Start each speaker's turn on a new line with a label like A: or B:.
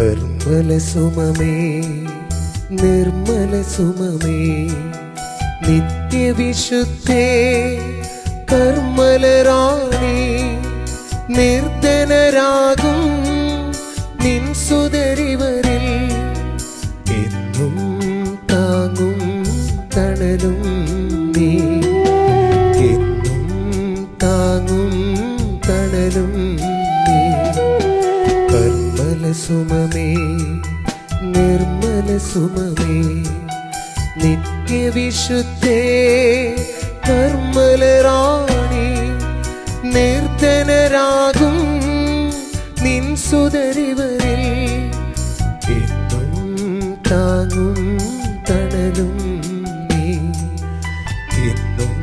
A: കർമ്മല സുമമേ നിർമ്മല സുമമേ. നിത്യവിശുദ്ധേ കർമ്മലറാണി നിർദ്ധനരാകും നിൻ സുതരിവരിൽ. എന്നും താങ്ങും തണലും നീ. സുമമേ നിർമ്മല സുമമേ. നിത്യവിശുദ്ധേ കർമ്മലറാണി നിർത്തനരാകും നിൻ സുതരിവരിൽ. എത്തും താങ്ങും തണലും നീ. എന്നും